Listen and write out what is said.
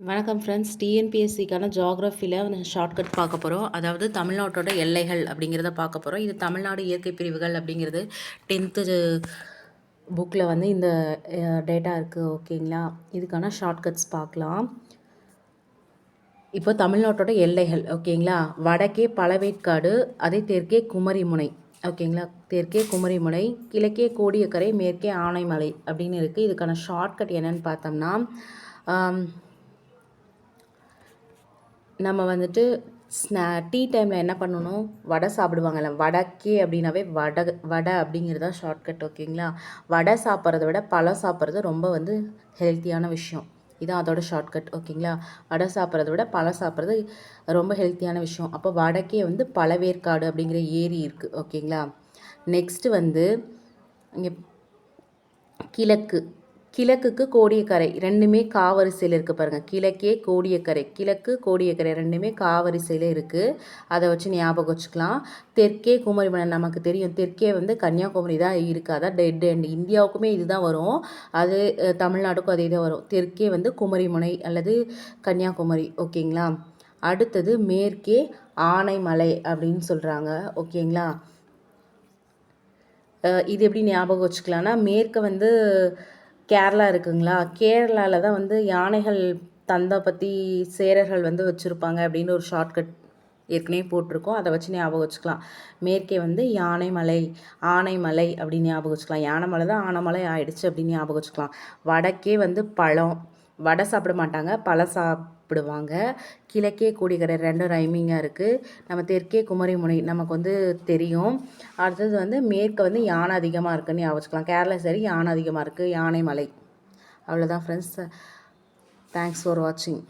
வணக்கம் friends டிஎன்பிஎஸ்சிக்கான ஜாகிரஃபியில் shortcut பார்க்க போகிறோம் அதாவது தமிழ்நாட்டோட எல்லைகள் அப்படிங்கிறத பார்க்க போகிறோம் இது தமிழ்நாடு இயற்கை பிரிவுகள் அப்படிங்கிறது டென்த்து புக்கில் வந்து இந்த டேட்டா இருக்குது ஓகேங்களா இதுக்கான ஷார்ட்கட்ஸ் பார்க்கலாம். இப்போ தமிழ்நாட்டோட எல்லைகள். ஓகேங்களா வடக்கே பழவேற்காடு அதே தெற்கே குமரிமுனை. ஓகேங்களா தெற்கே குமரிமுனை கிழக்கே கோடியக்கரை மேற்கே ஆனைமலை அப்படின்னு இருக்குது இதுக்கான ஷார்ட்கட் என்னென்னு பார்த்தோம்னா நம்ம வந்துட்டு ஸ்நா டீ டைமில் என்ன பண்ணணும்? வடை சாப்பிடுவாங்கல்ல வடக்கே அப்படின்னாவே வடை வடை அப்படிங்கிறது தான் ஷார்ட்கட் ஓகேங்களா வடை சாப்பிட்றத விட பழம் சாப்பிட்றது ரொம்ப வந்து ஹெல்த்தியான விஷயம். இதான் அதோட ஷார்ட்கட் ஓகேங்களா வடை சாப்பிட்றத விட பழம் சாப்பிட்றது ரொம்ப ஹெல்த்தியான விஷயம். அப்போ வடக்கே வந்து பழவேற்காடு அப்படிங்கிற ஏரி இருக்குது ஓகேங்களா நெக்ஸ்ட்டு வந்து இங்கே கிழக்கு. கிழக்குக்கு கோடியக்கரை ரெண்டுமே காவரிசையில் இருக்குது பாருங்கள் கிழக்கே கோடியக்கரை கிழக்கு கோடியக்கரை ரெண்டுமே காவரிசையில் இருக்குது அதை வச்சு ஞாபகம் வச்சுக்கலாம். தெற்கே குமரிமலை நமக்கு தெரியும். தெற்கே வந்து கன்னியாகுமரி தான் இருக்குது அதான் டெட் அண்ட் இந்தியாவுக்குமே இதுதான் வரும். அது தமிழ்நாடுக்கும் அதே தான் வரும். தெற்கே வந்து குமரிமுனை அல்லது கன்னியாகுமரி. ஓகேங்களா? அடுத்தது மேற்கே ஆனைமலை அப்படின்னு சொல்கிறாங்க ஓகேங்களா? இது எப்படி ஞாபகம் வச்சுக்கலாம்னா மேற்க வந்து கேரளா இருக்குங்களா? கேரளாவில் தான் வந்து யானைகள் தந்தை பற்றி சேரர்கள் வந்து வச்சுருப்பாங்க அப்படின்னு ஒரு ஷார்ட்கட் ஏற்கனவே போட்டிருக்கோம். அதை வச்சு ஞாபகம் வச்சுக்கலாம். மேற்கே வந்து யானைமலை ஆனைமலை அப்படின்னு ஞாபகம் வச்சுக்கலாம். யானைமலை தான் ஆனைமலை ஆயிடுச்சு அப்படின்னு ஞாபகம் வச்சுக்கலாம். வடக்கே வந்து பழம் வடை சாப்பிட மாட்டாங்க பழம் சாப்பிடுவாங்க. கிழக்கே கூடியக்கரை ரெண்டும் ரைமிங்காக இருக்குது நம்ம தெற்கே குமரிமுனை நமக்கு வந்து தெரியும். அடுத்தது வந்து மேற்க வந்து யானை அதிகமாக இருக்குன்னு ஞாபகம் கேரளா சரி யானை அதிகமாக இருக்குது யானை மலை. அவ்வளோதான் ஃப்ரெண்ட்ஸ் தேங்க்ஸ் ஃபார் வாட்சிங்